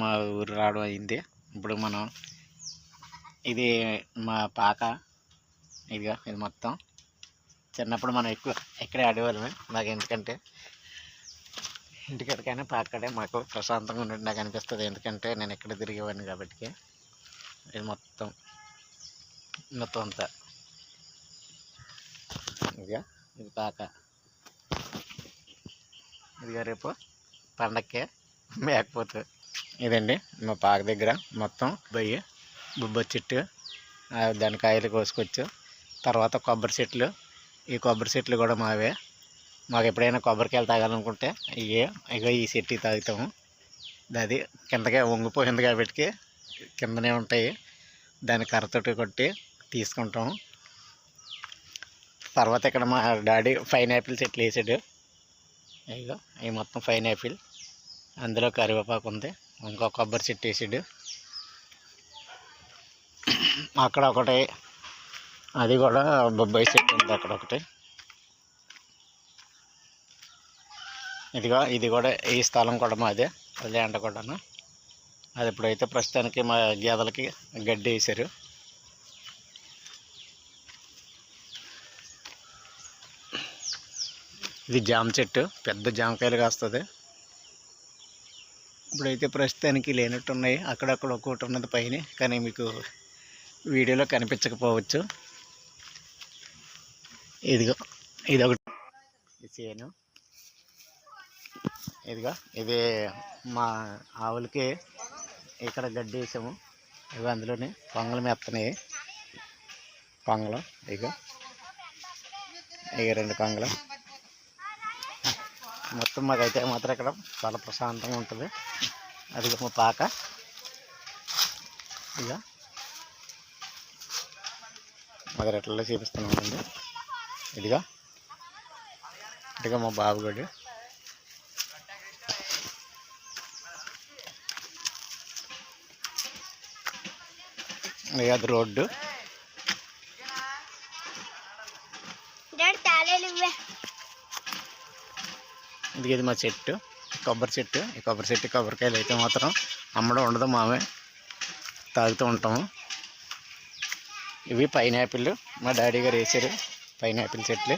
మా ఊరు రావడం అయింది. ఇప్పుడు మనం ఇది మా పాక ఇదిగా ఇది మొత్తం. చిన్నప్పుడు మనం ఎక్కువ ఇక్కడే ఆడేవాళ్ళమే నాకు ఎందుకంటే ఇంటికడికైనా పాకడే మాకు ప్రశాంతంగా ఉన్నట్టు నాకు అనిపిస్తుంది. ఎందుకంటే నేను ఎక్కడ తిరిగేవాడిని కాబట్టి. ఇది మొత్తం మొత్తం అంతా. ఇదిగా ఇది పాక. ఇదిగా రేపు పండక్కే మేకపోతే. ఇదండి మా పాక దగ్గర మొత్తం బొయ్యి బొబ్బరి చెట్టు దాని కాయలు కోసుకొచ్చు. తర్వాత కొబ్బరి చెట్లు. ఈ కొబ్బరి చెట్లు కూడా మావే. మాకు ఎప్పుడైనా కొబ్బరికాయలు తాగాలనుకుంటే ఇవే ఇగో ఈ చెట్టు తాగుతాము. అది కిందకే వంగిపోయింది కాబట్టి కిందనే ఉంటాయి. దాని కర్రతోటి కొట్టి తీసుకుంటాము. తర్వాత ఇక్కడ మా డాడీ ఫైన్ యాపిల్ చెట్లు వేసాడు. ఇగో ఈ మొత్తం ఫైన్ యాపిల్ అందులో కరివేపాకు ఉంది. ఇంకా కొబ్బరి చెట్టు వేసాడు. అక్కడ ఒకటి అది కూడా బొబ్బాయి చెట్టు ఉంది అక్కడ ఒకటి. ఇదిగో ఇది కూడా ఈ స్థలం కూడా మాదే ల్యాండ్ కూడాను. అది ఇప్పుడైతే ప్రస్తుతానికి మా గేదెలకి గడ్డి వేశారు ఇది జామ చెట్టు పెద్ద జామకాయలు కాస్తుంది. ఇప్పుడైతే ప్రస్తుతానికి లేనట్టున్నాయి. అక్కడక్కడ ఒకటి ఉన్నది పైన. కానీ మీకు వీడియోలో కనిపించకపోవచ్చు. ఇదిగో ఇది ఒకటి చేను. ఇదిగో ఇది మా ఆవులకి ఇక్కడ గడ్డి వేసాము ఇవి అందులోనే పొంగలు మెత్తనాయి. కొంగలు ఇగో ఇక రెండు కొంగలు మొత్తం మాకైతే మాత్రం ఇక్కడ చాలా ప్రశాంతంగా ఉంటుంది. అది మా పాక ఇక మొదలెట్లలో చూపిస్తున్నామండి ఇదిగా. ఇదిగా మా బాబుగడి. ఇక అది రోడ్డు. డాడీ తాళాలు ఇది ఇది మా చెట్టు కొబ్బరి చెట్టు. ఈ కొబ్బరి చెట్టు కొబ్బరికాయలు అయితే మాత్రం అమ్మడం ఉండదు మామే తాగుతూ ఉంటాము. ఇవి పైనాపిల్ మా డాడీ గారు వేసారు పైనాపిల్ చెట్లు.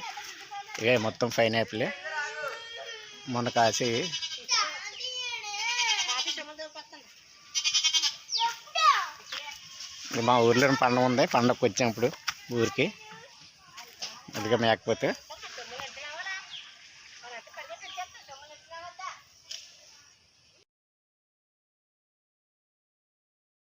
ఇక మొత్తం పైనాపిల్. మొన్న కాసి మా ఊర్లో పండుగ ఉంది పండగకి వచ్చాం ఇప్పుడు ఊరికి. అదిగా మేకపోతే